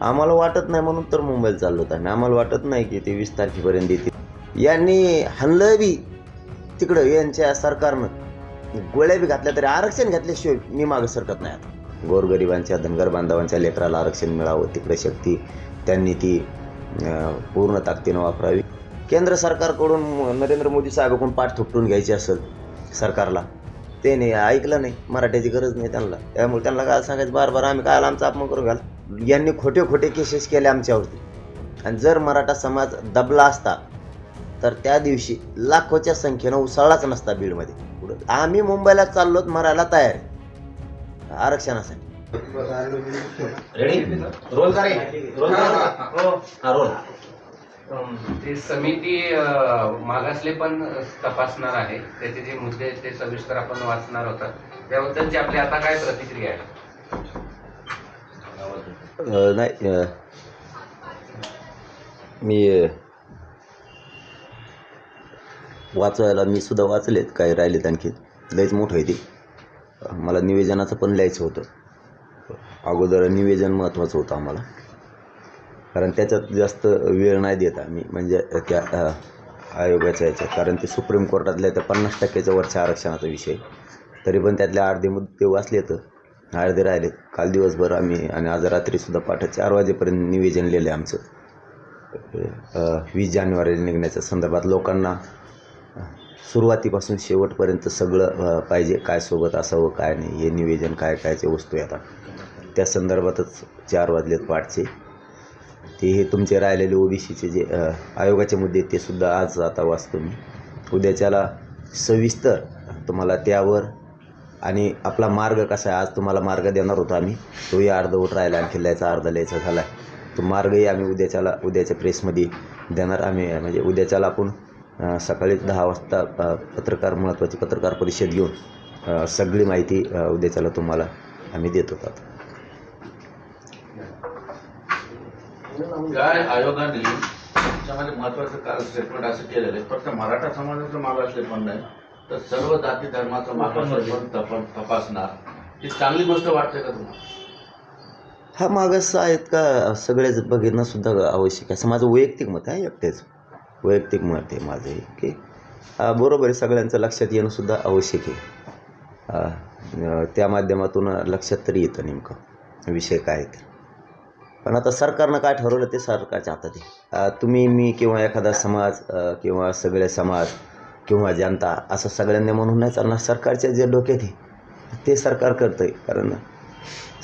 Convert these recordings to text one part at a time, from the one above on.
आम्हाला वाटत नाही म्हणून तर मुंबईला चाललो होता आणि आम्हाला वाटत नाही की ते वीस तारखेपर्यंत येतील. यांनी हल्लं बी तिकडं यांच्या सरकारनं. गोळ्या बी घातल्या तरी आरक्षण घातल्याशिवाय मी मागं सरकत नाही आता. गोरगरिबांच्या धनगर बांधवांच्या लेकराला आरक्षण मिळावं तिकडे शक्ती त्यांनी ती पूर्ण ताकदीनं वापरावी. केंद्र सरकारकडून नरेंद्र मोदी साहेबाकडून पाठ थोपटून घ्यायची असेल सरकारला ते नाही ऐकलं नाही. मराठ्याची गरज नाही त्यांना. त्यामुळे त्यांना काय सांगायचं? बार बार आम्ही काय आमचा अपमान करून घ्याल यांनी खोटे खोटे केसेस केले आमच्यावरती. आणि जर मराठा समाज दबला असता तर त्या दिवशी लाखोच्या संख्येनं उसळलाच नसता बीडमध्ये. पुढं आम्ही मुंबईला चाललोत मरायला तयार. आहे आरक्षणासाठी रेडी रोल का रे रोल हा. रोल ती समिती मागासले पण तपासणार आहे. त्याचे जे मुद्दे आहेत ते सविस्तर आपण वाचणार होता. त्याबद्दलची आपली आता काय प्रतिक्रिया आहे? नाही मी वाचायला मी सुद्धा वाचलेत काही राहिलेत आणखी लयच मोठं आहे ते मला निवेदनाचं पण लिहायचं होतं अगोदर निवेदन महत्त्वाचं होतं आम्हाला कारण त्याच्यात जास्त वेळ नाही देत आम्ही. म्हणजे त्या आयोगाच्या याच्यात. कारण ते सुप्रीम कोर्टातल्या त्या पन्नास टक्क्याच्या वरच्या आरक्षणाचा विषय. तरी पण त्यातल्या अर्धे मुद्दे वाचले तर. अर्धे राहिलेत काल दिवसभर आम्ही आणि आज रात्रीसुद्धा पाठ चार वाजेपर्यंत निवेदन लिहिलं आहे आमचं वीस जानेवारीला निघण्याच्या संदर्भात लोकांना सुरुवातीपासून शेवटपर्यंत सगळं पाहिजे काय सोबत असावं काय नाही हे निवेदन काय कायचे वस्तू येतात त्या संदर्भातच चार वाजलेत पाठचे. ते हे तुमचे राहिलेले ओबीसीचे जे आयोगाचे मुद्दे ते सुद्धा आज आता वाचतो मी. उद्याच्याला सविस्तर तुम्हाला त्यावर आणि आपला मार्ग कसा आहे? आज तुम्हाला मार्ग देणार होतो आम्ही. तोही अर्धवट राहिला आणखी लिहायचा अर्धा लिहायचा झाला. तो मार्गही आम्ही उद्याच्याला उद्याच्या प्रेसमध्ये देणार. आम्ही म्हणजे उद्याच्याला आपण सकाळी दहा वाजता पत्रकार महत्त्वाची पत्रकार परिषद घेऊन सगळी माहिती उद्याच्याला तुम्हाला आम्ही देत होतात काय आयोगाने त्याच्यामध्ये महत्वाचं काल स्टेटमेंट असं केलेलं आहे फक्त मराठा समाजाचं मागासले नाही. तर सर्व जाती धर्माचं तप- तपासणार. ही चांगली गोष्ट वाटते का तुम्हाला? हा मागास आहेत का? सगळेच बघणं सुद्धा आवश्यक आहे. असं माझं वैयक्तिक मत आहे एकटेच. वैयक्तिक मत आहे माझं की बरोबर आहे सगळ्यांचं लक्षात येणं सुद्धा आवश्यक आहे. अ, त्या माध्यमातून लक्षात तरी येतं नेमकं विषय काय आहे ते. पण आता सरकारनं काय ठरवलं ते सरकारच्या हातात आहे. अ, तुम्ही मी किंवा एखादा समाज अ, किंवा सगळे समाज किंवा जनता असं सगळ्यांनी म्हणून नाही चालणार. सरकारच्या जे डोक्यात आहे ते सरकार करतं आहे कारण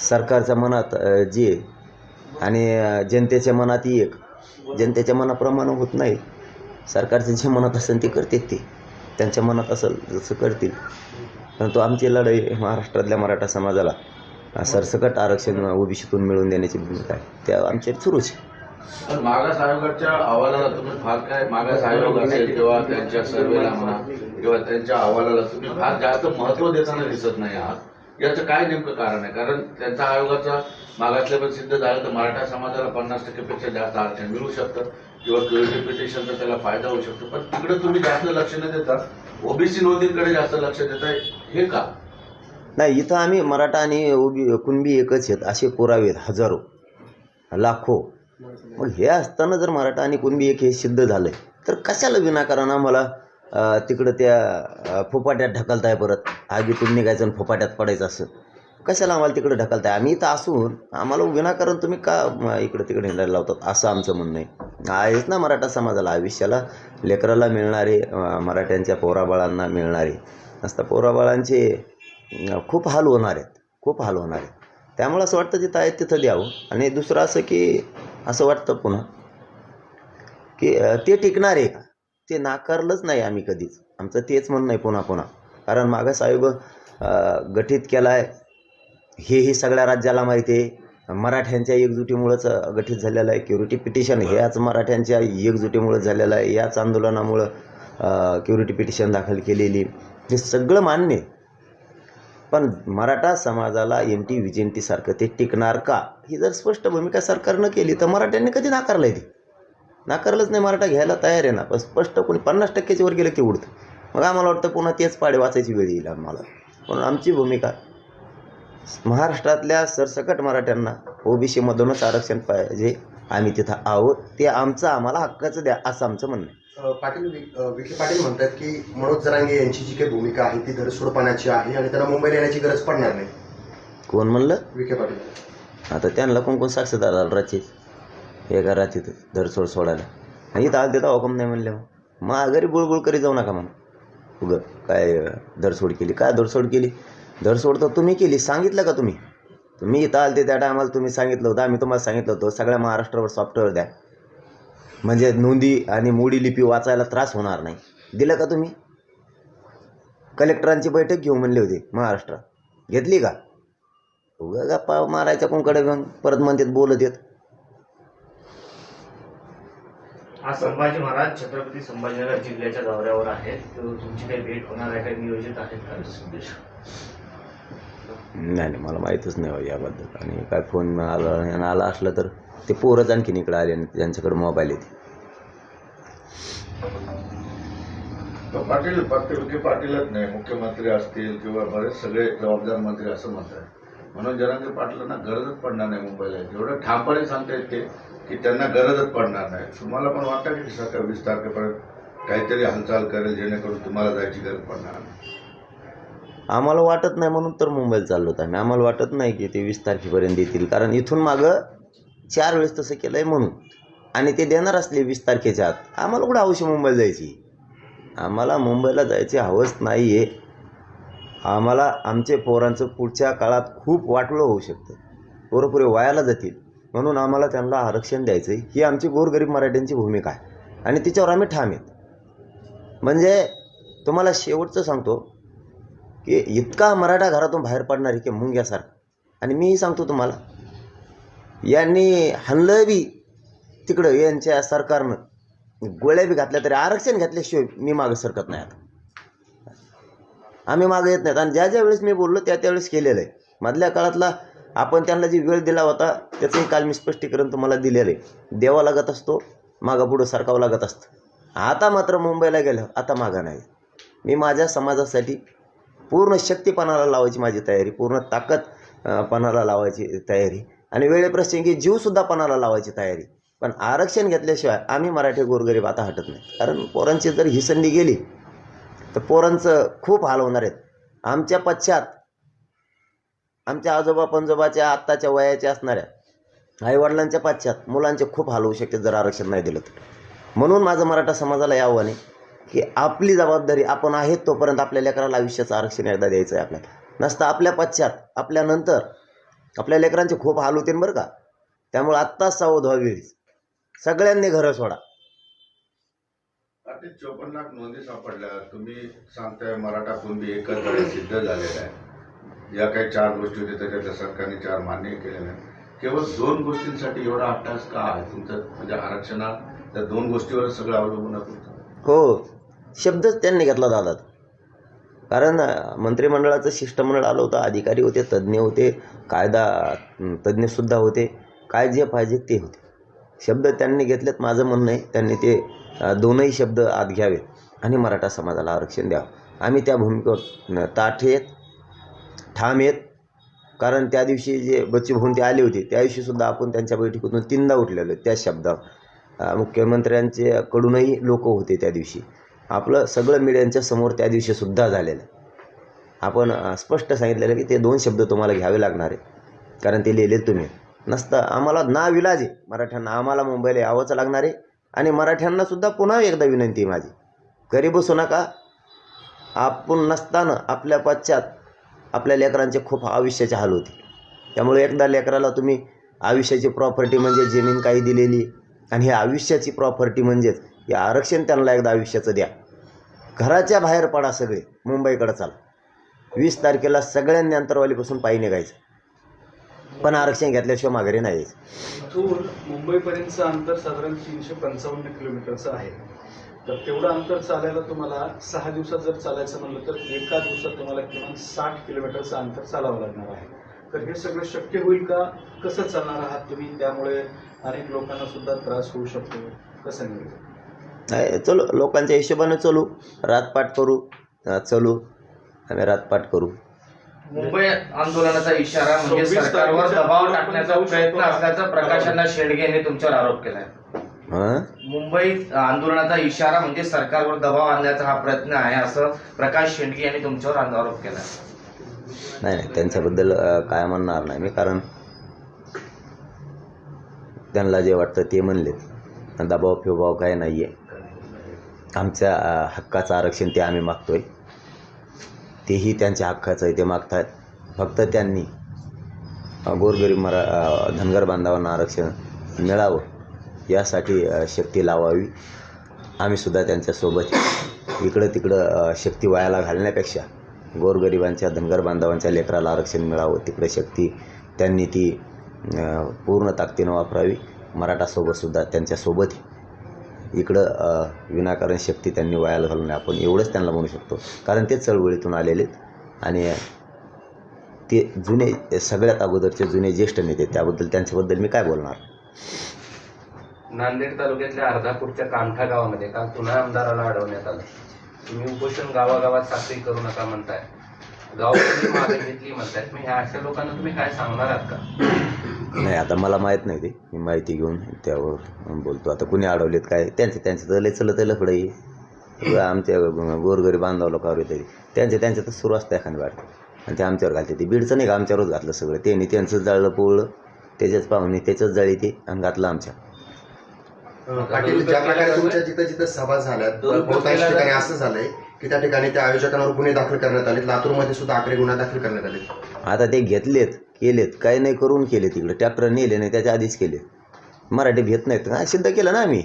सरकारच्या मनात जे आणि जनतेच्या मनात एक जनतेच्या मनाप्रमाणे होत नाही. सरकारचे जे मनात असेल ते करतात ते. त्यांच्या मनात असेल जसं करतील. परंतु आमची लढाई महाराष्ट्रातल्या मराठा समाजाला सरसकट आरक्षण ओबीसीतून मिळवून देण्याची भूमिका आहे. त्या आमच्या सुरूच आहे. पण मागास आयोगाच्या अहवालाला तुम्ही फार काय? मागास आयोग असेल किंवा त्यांच्या सर्वेला म्हणा किंवा त्यांच्या अहवालाला तुम्ही फार जास्त महत्त्व देताना दिसत नाही आहात. याचं काय नेमकं कारण आहे? कारण त्यांचा आयोगाचा मागासले पण सिद्ध झालं तर मराठा समाजाला पन्नास टक्केपेक्षा जास्त आरक्षण मिळू शकतं किंवा क्युरिटी पिटिशनचा त्याला फायदा होऊ शकतो. पण तिकडे तुम्ही जास्त लक्ष न देता ओबीसी नोंदींकडे जास्त लक्ष देताय हे का? नाही इथं आम्ही मराठा आणि ओबी कुणबी एकच आहेत असे पुरावे आहेत हजारो लाखो. मग हे असताना जर मराठा आणि कुणबी एक हे सिद्ध झालं आहे तर कशाला विनाकारण आम्हाला तिकडं त्या फुपाट्यात ढकलताय परत? आगीतून निघायचं आणि फुपाट्यात पडायचं असं. कशाला आम्हाला तिकडं ढकलताय? आम्ही इथं असून आम्हाला विनाकारण तुम्ही का इकडं तिकडे हिंडायला लावतात? असं आमचं म्हणणं आहे. आहेच ना मराठा समाजाला. आयुष्याला लेकराला मिळणारे मराठ्यांच्या पोराबाळांना मिळणारे. नसता पोराबाळांचे खूप हाल होणार आहेत. खूप हाल होणार आहेत. त्यामुळे असं वाटतं तिथं आहे तिथं द्यावं. आणि दुसरं असं की असं वाटतं पुन्हा. की ते टिकणार आहे का? ते नाकारलंच नाही आम्ही कधीच. आमचं तेच म्हणणं आहे पुन्हा पुन्हा. कारण मागास आयोग गठीत केला आहे हेही सगळ्या राज्याला माहिती आहे. मराठ्यांच्या एकजुटीमुळंच गठीत झालेलं आहे. क्युरिटी पिटिशन हेच मराठ्यांच्या एकजुटीमुळं झालेलं आहे. याच आंदोलनामुळं क्युरिटी पिटिशन दाखल केलेली. हे सगळं मान्य आहे. पण मराठा समाजाला एन टी विजयंतीसारखं ते टिकणार का? ही जर स्पष्ट भूमिका सरकारनं केली तर मराठ्यांनी कधी नाकारलं आहे नाकारलंच नाही मराठा घ्यायला तयार आहे ना. पण स्पष्ट कोणी पन्नास टक्क्याची वर गेलं की उडतं. मग आम्हाला वाटतं पुन्हा तेच पाडे वाचायची वेळ येईल आम्हाला. म्हणून आमची भूमिका महाराष्ट्रातल्या सरसकट मराठ्यांना ओबीसीमधूनच आरक्षण पाहिजे. आम्ही तिथं आहोत. ते आमचं आम्हाला हक्काचं द्या असं आमचं म्हणणं आहे. पाटील विखे पाटील म्हणतात की मनोज जरांगे यांची जी काही भूमिका आहे ती धरसोडपणाची आहे आणि त्यांना मुंबईला येण्याची गरज पडणार नाही. कोण म्हणलं? विखे पाटील. आता त्यांना कोण कोण साक्षीदार आलं रात्री? हे का रात्री धरसोड सोडायला? आणि इथं आलं तिथं हुकम नाही म्हणले मग? माघारी बुळबुळ करी जाऊ नका म्हणून. उगं काय धरसोड केली? काय धरसोड केली? धरसोड तर तुम्ही केली. सांगितलं का तुम्ही? तुम्ही इथं आलते त्या टायमाला तुम्ही सांगितलं होतं आम्ही तुम्हाला सांगितलं होतं सगळ्या महाराष्ट्रावर सॉफ्टवेअर द्या. म्हणजे नोंदी आणि मोडी लिपी वाचायला त्रास होणार नाही. दिलं का तुम्ही? कलेक्टरांची बैठक घेऊ म्हणले होते महाराष्ट्रात घेतली का? उगा गप्पा मारायच्या कोणकडे मग? परत म्हणतात बोलत येत. आज संभाजी महाराज छत्रपती संभाजीनगर जिल्ह्याच्या दौऱ्यावर आहेत. तर तुमची काही भेट होणार आहे काही नियोजित आहेत का? संदेश नाही नाही मला माहीतच नाही बाबा याबद्दल. आणि काय फोन आला आला असलं तर ते पोरच आणखीन इकडे आले आणि त्यांच्याकडे मोबाईल येते. पाटील फक्त विखे पाटीलच नाही मुख्यमंत्री असतील किंवा बरेच सगळे जबाबदार मंत्री असं म्हणतात. म्हणून जरांगे पाटलांना गरजच पडणार नाही मुंबईला. एवढं ठामपणे सांगता येते की त्यांना गरजच पडणार नाही. तुम्हाला पण वाटतं की सरकार वीस तारखेपर्यंत काहीतरी हालचाल करेल जेणेकरून तुम्हाला जायची गरज पडणार नाही? आम्हाला वाटत नाही म्हणून तर मुंबईला चाललो होतो आम्ही. आम्हाला वाटत नाही की ते वीस तारखेपर्यंत येतील. कारण इथून मागं चार वेळेस तसं केलं आहे म्हणून. आणि ते देणार असले वीस तारखेच्या आत. आम्हाला कुठं हवशी मुंबईला जायची? आम्हाला मुंबईला जायची हवस नाही आहे आम्हाला आमचे पोरांचं पुढच्या काळात खूप वाटलं होऊ शकतं. पोरं वायाला जातील. म्हणून आम्हाला त्यांना आरक्षण द्यायचं आहे ही आमची गोरगरीब मराठ्यांची भूमिका आहे. आणि तिच्यावर आम्ही ठाम आहेत. म्हणजे तुम्हाला शेवटचं सांगतो की इतका मराठा घरातून बाहेर पडणार आहे की मुंग्यासारखं. आणि मीही सांगतो तुम्हाला यांनी हाणलं बी तिकडं यांच्या सरकारनं. गोळ्या बी घातल्या तरी आरक्षण घातल्याशिवाय मी मागं सरकत नाही आता. आम्ही मागं येत नाहीत. आणि ज्या ज्या वेळेस मी बोललो त्या त्यावेळेस केलेलं आहे. मधल्या काळातला आपण त्यांना जी वेळ दिला होता त्याचंही काल मी स्पष्टीकरण तुम्हाला दिलेलं आहे. देवा लागत असतो मागं पुढं सरकावं लागत असतं. आता मात्र मुंबईला गेलं आता मागं नाही. मी माझ्या समाजासाठी पूर्ण शक्तीपणाला लावायची माझी तयारी पूर्ण ताकदपणाला लावायची तयारी. आणि वेळेप्रसंगी जीवसुद्धा पणाला लावायची तयारी. पण आरक्षण घेतल्याशिवाय आम्ही मराठी गोरगरीब आता हटत नाही. कारण पोरांची जर ही संधी गेली तर पोरांचं खूप हाल होणार आहेत. आमच्या पश्चात आमच्या आजोबा पंजोबाच्या आत्ताच्या वयाच्या असणाऱ्या आईवडिलांच्या पश्चात मुलांचे खूप हाल होऊ शकते जर आरक्षण नाही दिलं तर. म्हणून माझं मराठा समाजाला हे आव्हान आहे की आपली जबाबदारी आपण आहेत तोपर्यंत आपल्या लेकराला आयुष्याचं आरक्षण एकदा द्यायचं आहे आपल्याला. नसतं आपल्या पश्चात आपल्यानंतर आपल्या लेकरांचे खूप हाल होतील बरं का? त्यामुळे आत्ताच सावध व्हावी सगळ्यांनी घरं सोडा. आता चोपन्न लाख नोंदी सापडल्या. तुम्ही सांगताय मराठा कुणबी गळे सिद्ध झालेला आहे. या काही चार गोष्टी होत्या त्याच्यातल्या सरकारने चार मान्य केल्या नाही केवळ दोन गोष्टींसाठी एवढा अट्टास का आहे? तुमचं म्हणजे आरक्षणात त्या दोन गोष्टीवर सगळं अवलंबून हो. शब्दच त्यांनी घेतला दादा कारण मंत्रिमंडळाचं शिष्टमंडळ आलं होतं अधिकारी होते तज्ज्ञ होते कायदा तज्ज्ञसुद्धा होते. काय जे पाहिजे ते होते. शब्द त्यांनी घेतलेत माझं म्हणणं आहे त्यांनी ते दोनही शब्द आत घ्यावेत आणि मराठा समाजाला आरक्षण द्यावं. आम्ही त्या भूमिकेवर ताठ येत ठाम येत कारण त्या दिवशी जे बच्चू भाऊन ते आले होते त्या दिवशीसुद्धा आपण त्यांच्या बैठकीतून तीनदा उठलेलो त्या शब्दावर. मुख्यमंत्र्यांचे कडूनही लोक होते त्या दिवशी. आपलं सगळं मीडियांच्या समोर त्या दिवशी सुद्धा झालेलं. आहे. आपण स्पष्ट सांगितलेलं की ते दोन शब्द तुम्हाला घ्यावे लागणार आहे कारण ते लिहिले तुम्ही. नसतं आम्हाला ना विलाज आहे. मराठ्यांना आम्हाला मुंबईला यावंच लागणार आहे. आणि मराठ्यांना सुद्धा पुन्हा एकदा विनंती आहे माझी. घरी बसू नका. आपण नसताना आपल्या पश्चात आपल्या लेकरांचे खूप आयुष्याचे हाल होते त्यामुळे एकदा लेकराला तुम्ही आयुष्याची प्रॉपर्टी म्हणजे जमीन काही दिलेली आणि ही आयुष्याची प्रॉपर्टी म्हणजेच हे आरक्षण त्यांना एकदा आयुष्याचं द्या. घराच्या बाहेर पडा सगळे. मुंबईकडे चाला. वीस तारखेला सगळ्यांनी अंतरवालीपासून पायी निघायचं. पण आरक्षण घेतल्याशिवाय माघारी नाही यायचं. मुंबईपर्यंतचं अंतर साधारण तीनशे पंचावन्न किलोमीटरचं आहे. तर तेवढं अंतर चालायला तुम्हाला सहा दिवसात जर चालायचं म्हणलं तर एका दिवसात तुम्हाला किमान साठ किलोमीटरचं अंतर चालावं लागणार आहे. तर हे सगळं शक्य होईल का? कसं चालणार आहात तुम्ही? त्यामुळे अनेक लोकांना सुद्धा त्रास होऊ शकतो. कसं नियोजन? नाही चलो लोकांच्या हिशोबाने चलू. रातपाट करू. चलू. आम्ही रातपाट करू. मुंबई आंदोलनाचा इशारा म्हणजे सरकारवर दबाव टाकण्याचा प्रयत्न. असल्याचा प्रकाश अण्णा शेडगे यांनी तुमच्यावर आरोप केलाय? मुंबई आंदोलनाचा इशारा म्हणजे सरकारवर दबाव आणण्याचा हा प्रयत्न आहे असं प्रकाश शेंडगे यांनी तुमच्यावर आरोप केलाय. नाही नाही त्यांच्याबद्दल काय म्हणणार नाही मी कारण त्यांना जे वाटतं ते म्हणलेत. दबाव फिबाव काय नाही आहे आमच्या हक्काचं आरक्षण ते आम्ही मागतो आहे तेही त्यांच्या हक्काचं आहे ते मागतात. फक्त त्यांनी गोरगरीब मरा धनगर बांधवांना आरक्षण मिळावं यासाठी शक्ती लावावी. आम्हीसुद्धा त्यांच्यासोबत इकडं तिकडं शक्ती वायाला घालण्यापेक्षा गोरगरिबांच्या धनगर बांधवांच्या लेकराला आरक्षण मिळावं तिकडे शक्ती त्यांनी ती पूर्ण ताकदीनं वापरावी. मराठासोबतसुद्धा त्यांच्यासोबत इकडं विनाकारण शक्ती त्यांनी वायाला घालू नये. आपण एवढंच त्यांना म्हणू शकतो. कारण ते चळवळीतून आलेले आहेत. आणि ते जुने सगळ्यात अगोदरचे जुने ज्येष्ठ नेते त्याबद्दल त्यांच्याबद्दल मी काय बोलणार? नांदेड तालुक्यातल्या अर्धापूरच्या कामठा गावामध्ये काल पुन्हा आमदाराला अडवण्यात आलं. तुम्ही उपोषण गावागावात साखळी करू नका म्हणताय. गाव मागे घेतली म्हणताय मग ह्या अशा लोकांना तुम्ही काय सांगणार आहात का? नाही आता मला माहीत नाही ते. मी माहिती घेऊन त्यावर बोलतो. आता कुणी अडवलेत काय? त्यांचे त्यांचे तर लय चलत लफडं आहे. आमच्या गोरगरी बांधव लोकांवर तरी. त्यांचे त्यांचं तर सुरू असतं एखादी वाटतं आणि ते आमच्यावर घालते. ते बीडचं नाही का? आमच्यावरच घातलं सगळं. त्यांनी त्यांचंच जाळलं पोळलं. त्याच्याच पाहुणे त्याच्याच जाळी ते आणि घातलं आमच्या. अं, पाटील ज्या प्रकारे तुमच्या जिथं जिथं सभा झाल्यात बहुतांश ठिकाणी असं झालंय की त्या ठिकाणी त्या आयोजकांवर गुन्हे दाखल करण्यात आले लातूरमध्ये सुद्धा आकडे गुन्हा दाखल करण्यात आले आता ते घेतलेत. केलेत काही नाही करून केले तिकडे ट्रॅक्टर नेले नाही त्याच्या आधीच केले मराठी घेत नाहीत. हा सिद्ध केलं ना आम्ही.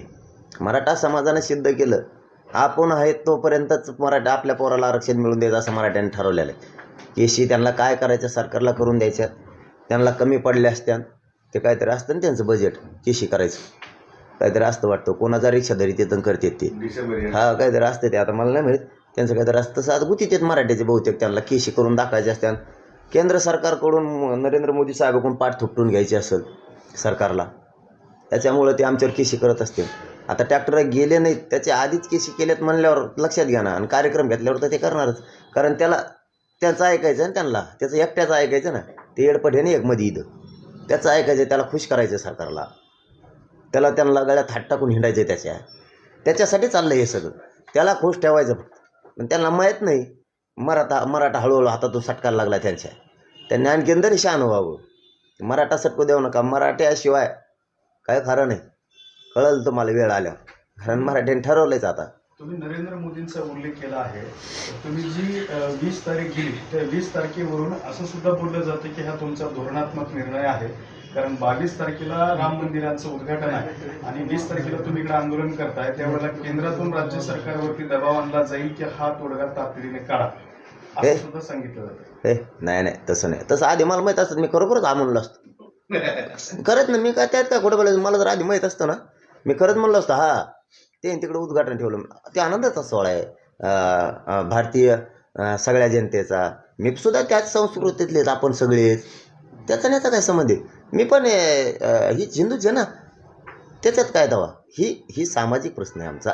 मराठा समाजानं सिद्ध केलं. आपण आहेत तोपर्यंतच मराठा आपल्या पोराला आरक्षण मिळून द्यायचं असं मराठ्यांनी ठरवलेलं आहे. केशी त्यांना काय करायचं सरकारला करून द्यायच्या त्यांना कमी पडल्या असत्या ते काहीतरी असतं ना त्यांचं बजेट केशी करायचं. काहीतरी असतं वाटतं. कोणाचा रिक्षा धरी तिथं करतात ते. हा काहीतरी असतं ते. आता मला नाही माहीत. त्यांचं काहीतरी असतं. तसं आता गुतीत आहेत मराठ्याचे बहुतेक. त्यांना केशी करून दाखवायचे असतात केंद्र सरकारकडून नरेंद्र मोदी साहेबाकडून पाठ थोपटून घ्यायची असेल सरकारला त्याच्यामुळं ते आमच्यावर केशी करत असते आता ट्रॅक्टर गेले नाहीत त्याच्या आधीच केशी केल्यात म्हणल्यावर लक्षात घ्या ना आणि कार्यक्रम घेतल्यावर तर ते करणारच. कारण त्याला त्याचं ऐकायचं ना त्यांना त्याचं एकट्याचं ऐकायचं ना ते येडपट ना एक मध्ये इथं. त्याचं ऐकायचं त्याला खुश करायचं सरकारला. त्याला त्यांना गळ्यात हात टाकून हिंडायचं त्याच्या. त्याच्यासाठी चाललं हे सगळं. त्याला खुश ठेवायचं फक्त. पण त्यांना माहीत नाही मराठा मराठा हळूहळू हातातून सटकायला लागला त्यांच्या. त्यांनी आणखीन तरी शान व्हावं. मराठा सटकू देऊ नका. मराठ्याशिवाय काय खरं नाही. कळलं तुम्हाला वेळ आल्यावर कारण मराठ्याने ठरवलंच आता. तुम्ही नरेंद्र मोदींचा उल्लेख केला आहे. तुम्ही जी वीस तारीख गेली त्या वीस तारखेवरून असं सुद्धा बोललं जातं की हा तुमचा धोरणात्मक निर्णय आहे. कारण बावीस तारखेला राम मंदिराचं उद्घाटन आहे. आणि वीस तारखेला तुम्ही इकडे आंदोलन करताय. त्यावेळेला केंद्रातून राज्य सरकारवरती दबाव आणला जाईल की हा तोडगा तातडीने काढा. हे? हे? नाही नाही तसं नाही. तसं आधी मला माहीत असतं मी खरोखरच हा म्हणलो असतो. करत ना मी काय त्यात काय कुठं बोलायचं? मला जर आधी माहीत असतं ना मी खरंच म्हणलो असतं हा ते तिकडे उद्घाटन ठेवलं. ते आनंदाचा सोहळा आहे. भारतीय सगळ्या जनतेचा. मी सुद्धा त्याच संस्कृतीतलेच आपण सगळेच. त्याचा त्याचा काय संबंध आहे? मी पण ही हिंदूच आहे ना त्याच्यात काय दवा? ही ही सामाजिक प्रश्न आहे आमचा.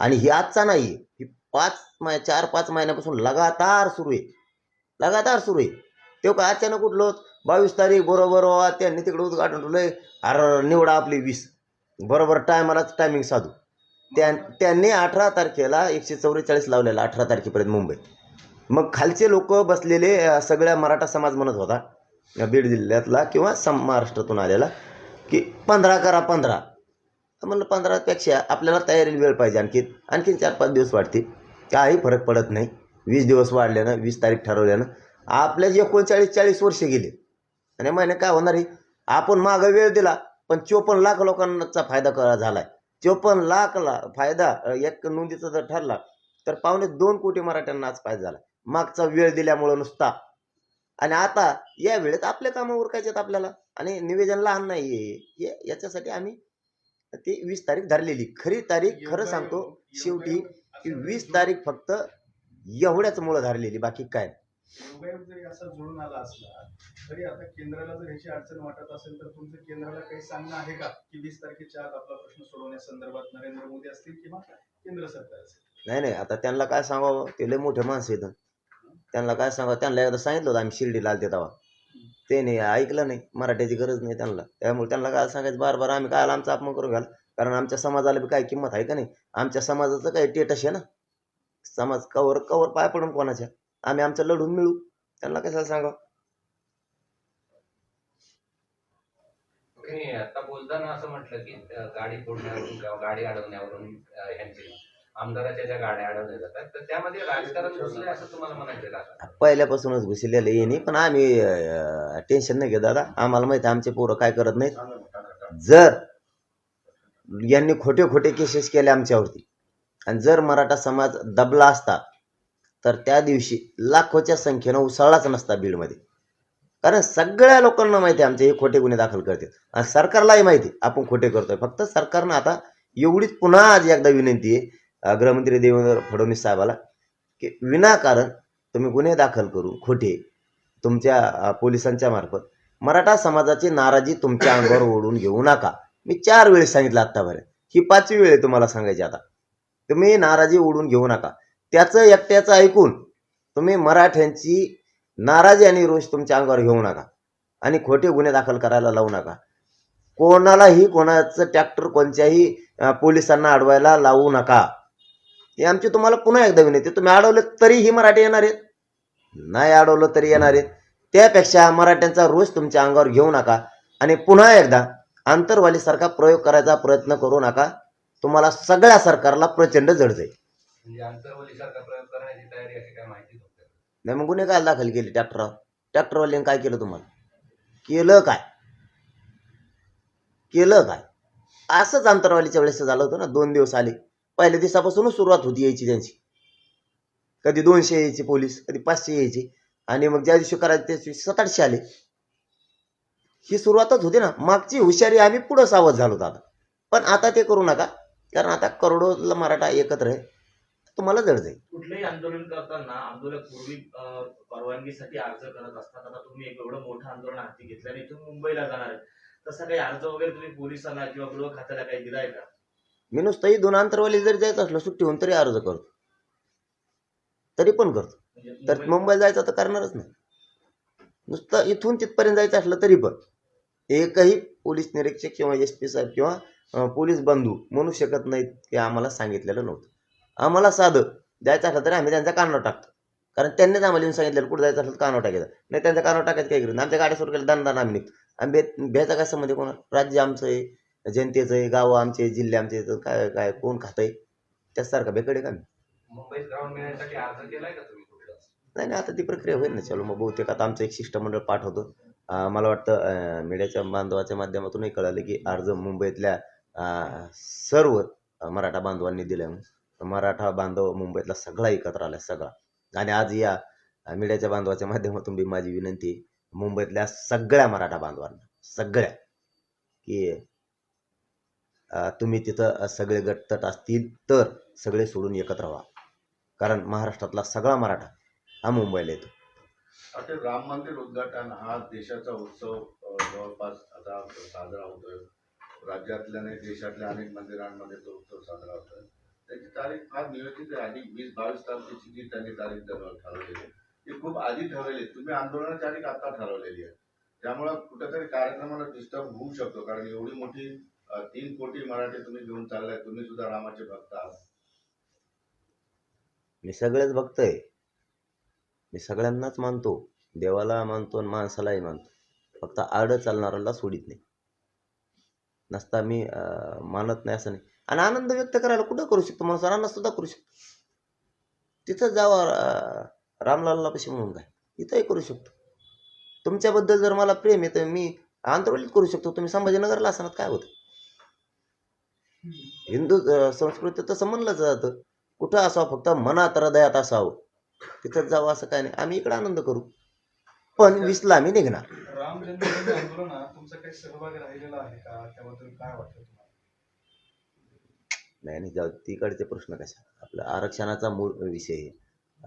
आणि ही आजचा नाही ही पाच माय चार पाच महिन्यापासून लगातार सुरू आहे. लगातार सुरू आहे. तेव्हा का अचानक उठलो बावीस तारीख बरोबर वा त्यांनी तिकडे उद्घाटन ठेवलं अर निवडा आपली वीस. बरोबर टायमालाच टायमिंग साधू. त्या त्यांनी अठरा तारखेला एकशे चौवेचाळीस लावलेला अठरा तारखेपर्यंत मुंबईत. मग खालचे लोक बसलेले सगळ्या मराठा समाज म्हणत होता या बीड जिल्ह्यातला किंवा सम महाराष्ट्रातून आलेला की पंधरा करा पंधरा. म्हणलं पंधरापेक्षा आपल्याला तयारीला वेळ पाहिजे आणखी. आणखीन चार पाच दिवस वाढतील. काही फरक पडत नाही. वीस दिवस वाढल्यानं वीस तारीख ठरवल्यानं आपल्या एकोणचाळीस चाळीस वर्ष गेले. आणि महिने काय होणार आहे? आपण मागं वेळ दिला पण चोपन्न लाख लोकांचा फायदा करा झाला आहे चोपन्न लाख ला फायदा एक नोंदीचा जर ठरला तर पावणे दोन कोटी मराठ्यांना आज फायदा झाला. मागचा वेळ दिल्यामुळं नुसता. आणि आता या वेळेत आपले कामं उरकायचे आहेत आपल्याला? आणि निवेदन लहान नाही याच्यासाठी आम्ही ती वीस तारीख धरलेली. खरी तारीख खरं सांगतो शेवटी की वीस तारीख फक्त एवढ्याच मुळे धरलेली बाकी काय नाही. योगायोग जरी असा जुळून आला असला तरी आता केंद्राला जर ह्याची अडचण वाटत असेल तर तुमचं केंद्राला काही सांगणं आहे का? की वीस तारखेच्या आत आपला प्रश्न सोडवण्यासंदर्भात नरेंद्र मोदी असतील किंवा केंद्र सरकार असेल? नाही नाही आता त्यांना काय सांगावं? ते लय मोठे माणसं आहेत. त्यांना काय सांगा त्यांना एकदा सांगितलं होतं आम्ही शिर्डीला आलते तेव्हा ते नाही ऐकलं नाही मराठ्याची गरज नाही त्यांना. त्यामुळे त्यांना काय सांगायचं? बार बार आम्ही काय आमचा अपमान करून घ्याल. कारण आमच्या समाजाला बी काय किंमत आहे का नाही? आमच्या समाजाचं काही टेटस आहे ना? समाज कवर कवर पाय पडून कोणाच्या? आम्ही आमचं लढून मिळू. त्यांना कशाला सांगा आता बोलताना असं म्हटलं की गाडी फोडण्यावरून किंवा गाडी अडवण्यावरून आमदाराच्या ज्या गाड्या अडवल्या जातात तर त्यामध्ये राजकारण घुसलंय असं तुम्हाला म्हणायचं का? पहिल्यापासूनच घुसलेलं ये नाही पण आम्ही टेन्शन नाही घेत दादा. आम्हाला माहिती आहे आमचे पोरं काय करत नाहीत. जर यांनी खोटे खोटे केसेस केले आमच्यावरती. आणि जर मराठा समाज दबला असता तर त्या दिवशी लाखोच्या संख्येनं उसळलाच नसता बीडमध्ये कारण सगळ्या लोकांना माहिती आहे आमचे हे खोटे गुन्हे दाखल करतात. आणि सरकारलाही माहिती आहे आपण खोटे करतोय. फक्त सरकारनं आता एवढीच पुन्हा आज एकदा विनंती आहे गृहमंत्री देवेंद्र फडणवीस साहेबाला की विनाकारण तुम्ही गुन्हे दाखल करून खोटे तुमच्या पोलिसांच्या मार्फत मराठा समाजाची नाराजी तुमच्या अंगावर ओढून घेऊ नका. मी चार वेळेस सांगितलं आत्तापर्यंत ही पाचवी वेळ आहे तुम्हाला सांगायची आता. तुम्ही नाराजी ओढून घेऊ नका. त्याचं एकट्याचं ऐकून तुम्ही मराठ्यांची नाराजी आणि रोष तुमच्या अंगावर घेऊ नका. आणि खोटे गुन्हे दाखल करायला लावू नका. कोणालाही कोणाचं ट्रॅक्टर कोणत्याही पोलिसांना अडवायला लावू नका. हे आमची तुम्हाला पुन्हा एकदा विनंती तुम्ही अडवलं तरीही मराठी येणार आहेत. नाही अडवलं तरी येणार आहेत. त्यापेक्षा मराठ्यांचा रोष तुमच्या अंगावर घेऊ नका. आणि पुन्हा एकदा आंतरवालीसारखा प्रयोग करायचा प्रयत्न करू नका. तुम्हाला सगळ्या सरकारला प्रचंड जड जाईल. म्हणजे नाही मग गुन्हे काय दाखल केले ट्रॅक्टरवर ट्रॅक्टरवाल्याने काय केलं तुम्हाला? केलं काय? केलं काय? असंच अंतरवालीच्या वेळेस झालं होतं ना दोन दिवस आले. पहिल्या दिवसापासूनच सुरुवात होती यायची त्यांची. कधी दोनशे यायचे पोलीस कधी पाचशे यायचे. आणि मग ज्या दिवशी करायचे त्या दिवशी सात आठशे आले. ही सुरुवातच होती ना. मागची हुशारी आम्ही पुढं सावध झालो आता पण आता ते करू नका. कारण आता करोडोला मराठा एकत्र आहे. तुम्हाला जड जाईल. कुठलंही आंदोलन करताना आंदोलक पूर्वी परवानगीसाठी अर्ज करत असतात. आता तुम्ही एक एवढं मोठं आंदोलन हाती घेतलं आणि तुम्ही मुंबईला जाणार तसा काही अर्ज वगैरे तुम्ही पोलिसांना किंवा गृह खात्याला काही दिलाय का? मी नुसतंही दोन अंतरवाली जरी जायचं असलं सुट्टी होऊन तरी अर्ज करतो. तरी पण करतो. म्हणजे तर मुंबई- मुंबईला जायचं तर करणारच नाही. नुसतं इथून तिथपर्यंत जायचं असलं तरी पण. एकही पोलीस निरीक्षक किंवा एस पी साहेब किंवा पोलीस बंधू म्हणू शकत नाहीत की आम्हाला सांगितलेलं नव्हतं. आम्हाला साधं जायचं असलं तरी आम्ही त्यांच्या कानावर टाकतो. कारण त्यांनीच आम्हाला येऊन सांगितलेलं कुठं जायचं असलं तर कानावर टाकायचं नाही त्यांच्या कानावर टाकायचं काय करत? आमच्या गाड्या सुरू केल्या दान दान आम्ही निघतो. आणि भे भ्यायचा काय संबंध आहे कोणा? राज्य आमचं आहे जनतेचं आहे गावं आमचे आहे, जिल्हे आमचे काय काय कोण खातंय त्यासारखं बेकडे का मुंबईत ग्राउंड मिळण्यासाठी अर्ज केलाय का तुम्ही कुठला? नाही नाही आता ती प्रक्रिया होईल ना चलो. मग बहुतेक आता आमचं एक शिष्टमंडळ पाठवतो. मला वाटतं मीडियाच्या बांधवाच्या माध्यमातूनही कळालं की अर्ज मुंबईतल्या सर्व मराठा बांधवांनी दिले मराठा बांधव मुंबईतला सगळा एकत्र आला सगळा. आणि आज या मीडियाच्या बांधवाच्या माध्यमातून बी माझी विनंती मुंबईतल्या सगळ्या मराठा बांधवांना सगळ्या की तुम्ही तिथं सगळे गटतट असतील तर सगळे सोडून एकत्र व्हा. कारण महाराष्ट्रातला सगळा मराठा हा मुंबईला येतो. आता राम मंदिर उद्घाटन हा देशाचा उत्सव जवळपास आता साजरा होतोय. राज्यातल्या आणि देशातल्या अनेक मंदिरांमध्ये तो उत्सव साजरा होतोय. त्याची तारीख फार नियोजित आहे. आधी वीस बावीस तारखेची जी त्यांनी तारीख ठरवलेली आहे. ती खूप आधी ठरवलेली तुम्ही आंदोलनाची तारीख आता ठरवलेली आहे. त्यामुळं कुठेतरी कार्यक्रमाला डिस्टर्ब होऊ शकतो. कारण एवढी मोठी तीन कोटी मराठी तुम्ही घेऊन चाललाय. तुम्ही सुद्धा रामाचे भक्त आहात. मी सगळेच बघतोय मी सगळ्यांनाच मानतो देवाला मानतो आणि माणसालाही मानतो. फक्त आड चालणाऱ्याला सोडित नाही. नसता मी मानत नाही असं नाही. आणि आनंद व्यक्त करायला कुठं करू शकतो? माणसांना सुद्धा करू शकतो. तिथं जावा अं, रामलालला पशी म्हणून काय इथंही करू शकतो. तुमच्याबद्दल जर मला प्रेम आहे तर मी आंतरवलीत करू शकतो. तुम्ही संभाजीनगरला असणार काय होतं? हिंदू अं, संस्कृती तसं म्हणलं जातं. कुठं असावं? फक्त मनात हृदयात असावं. तिथं जावं असं काय नाही. आम्ही इकडे आनंद करू. पण वीसला आम्ही निघणार. राम जन्मभूमी आंदोलनात तुमचा काही सहभाग राहिलेला आहे का? त्याबद्दल काय वाटतं तुम्हाला? नाही नाही जाऊ तिकडचे प्रश्न कशा? आपला आरक्षणाचा मूळ विषय आहे.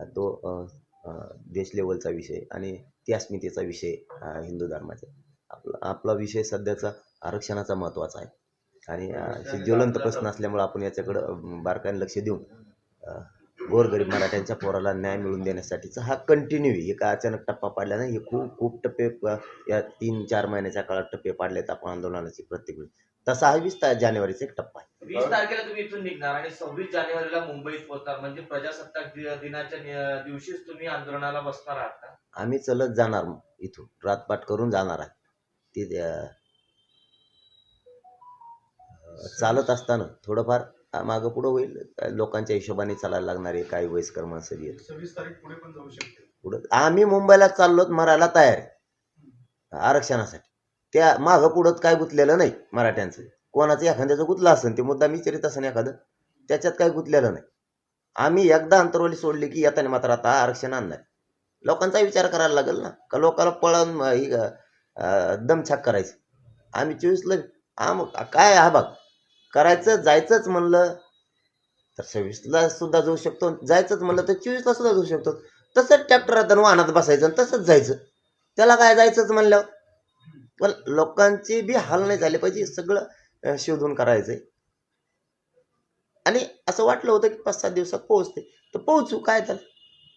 तो अं, अं, देश लेवलचा विषय आणि ती अस्मितेचा विषय अं, हिंदू धर्माचा. आपला आपला विषय सध्याचा आरक्षणाचा महत्त्वाचा आहे. आणि अं, हे ज्वलंत प्रश्न असल्यामुळे आपण याच्याकडं अं, बारकाईने लक्ष देऊन अं, गोरगरीब मराठ्यांच्या पोराला न्याय मिळवून देण्यासाठीचा हा कंटिन्यू आहे. एका अचानक टप्पा पाडला नाही हे खूप खूप टप्पे या तीन चार महिन्याच्या काळात टप्पे पाडलेत आपण आंदोलनाचे प्रत्येक वेळी. तसा हा वीस जानेवारीचा एक टप्पा आहे. वीस तारखेला तुम्ही इथून निघणार आणि सव्वीस जानेवारीला मुंबईत पोहोचणार. म्हणजे प्रजासत्ताक दिनाच्या दिवशीच तुम्ही आंदोलनाला बसणार आहात का? आम्ही चलत जाणार इथून. रातपाट करून जाणार आहे. ते चालत असताना थोडंफार मागं पुढं होईल. लोकांच्या हिशोबाने चालायला लागणार आहे काही वयस्कर माणसं आहेत. तारीख पुढे आम्ही मुंबईला चाललोत मरायला तयार आहे. आरक्षणासाठी. त्या मागं पुढं काय गुंतलेलं नाही मराठ्यांचं. कोणाचं एखाद्याचं गुंतलं असेल ते मुद्दा विचारित असेल एखादं त्याच्यात काही गुंतलेलं नाही. आम्ही एकदा अंतरवली सोडली की येताना मात्र आता आरक्षण आणणार लोकांचा विचार करायला लागेल ना. का लोकांना पळून अं, दमछाक करायची. आम्ही चोवीसला आम काय हा बघ करायचं जायचंच म्हणलं तर सव्वीसला सुद्धा जाऊ शकतो. जायचंच म्हणलं तर चोवीसला सुद्धा जाऊ शकतो. तसंच ट्रॅक्टरात आणि वाहनात बसायचं आणि तसंच जायचं. त्याला काय जायचंच म्हणलं? पण लोकांचे बी हाल नाही झाले पाहिजे सगळं शोधून करायचंय. आणि असं वाटलं होतं की पाच सात दिवसात पोहोचते. तर पोहोचू काय झालं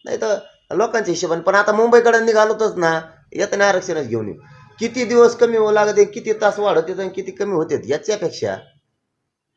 नाही तर लोकांच्या हिशोबाने पण आता मुंबईकडे निघालोतच ना येताना आरक्षणच घेऊन येऊ. किती दिवस कमी होऊ लागते किती तास वाढत आणि किती कमी होते याच्यापेक्षा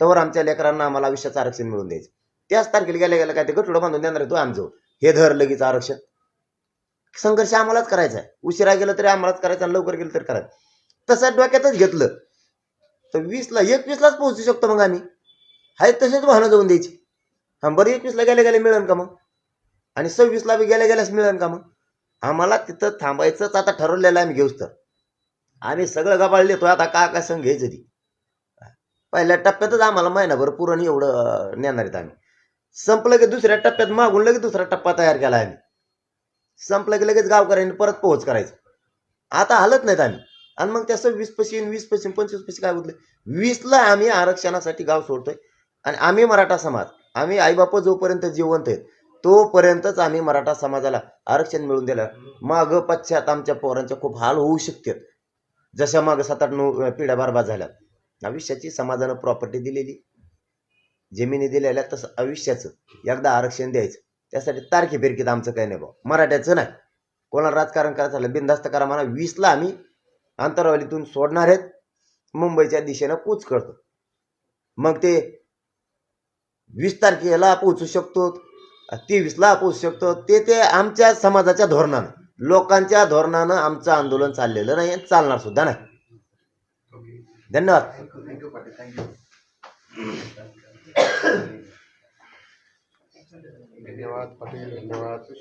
तवर आमच्या लेकरांना आम्हाला आयुष्याचं आरक्षण मिळून द्यायचं. त्याच तारखेला गेल्या गेल्या काय ते गठुडं बांधून देणार आहे तो आमचं. हे धर लगेच आरक्षण. संघर्ष आम्हालाच करायचा आहे. उशिरा गेलं तरी आम्हालाच करायचं आणि लवकर गेलं तरी करायचं. तसं डोक्यातच घेतलं. तर वीसला एकवीसलाच पोहोचू शकतो मग आम्ही. हाय तसेच वाहनं जाऊन द्यायची. हा बरं एकवीसला गेल्या गेल्या मिळेल का मग? आणि सव्वीसला बी गेल्या गेल्यास मिळेल का मग? आम्हाला तिथं थांबायचंच आता ठरवलेलं आहे आम्ही घेऊच तर. आम्ही सगळं गबाळ देतो आता का काय संघ घ्यायचं ती? पहिल्या टप्प्यातच आम्हाला महिनाभर पुरण एवढं नेणार आहेत आम्ही. संपलं की दुसऱ्या टप्प्यात मागून लगेच दुसरा टप्पा तयार केला आम्ही. संपलं की लगेच गावकऱ्यांनी परत पोहोच करायचं. आता हालत नाहीत आम्ही. आणि मग त्याचं वीस पशीन वीस पशीन पंचवीस पशी काय होतलं वीसला आम्ही आरक्षणासाठी गाव सोडतोय. आणि आम्ही मराठा समाज आम्ही आईबाप जोपर्यंत जिवंत आहेत तोपर्यंतच आम्ही मराठा समाजाला आरक्षण मिळवून दिलं मागं पश्चात आमच्या पोरांचे खूप हाल होऊ शकतात. जशा मागं सात आठ नऊ पिढ्या बरबाद झाल्या. आयुष्याची समाजानं प्रॉपर्टी दिलेली. जमिनी दिलेल्या तसं आयुष्याचं. एकदा आरक्षण द्यायचं. त्यासाठी तारखे फिरकीत आमचं काही नाही भाऊ. मराठ्याचं नाही. कोणाला राजकारण करायचं झालं बिनधास्त करा म्हणा. वीसला आम्ही अंतरावलीतून सोडणार आहेत. मुंबईच्या दिशेनं कूच करतो. मग ते वीस तारखेला पोहोचू शकतो. तेवीसला पोहोचू शकतो. ते ते आमच्या समाजाच्या धोरणानं लोकांच्या धोरणानं आमचं आंदोलन चाललेलं नाही चालणार सुद्धा नाही. धन्यवाद. थँक्यू पाटील थँक्यू धन्यवाद पाटील धन्यवाद.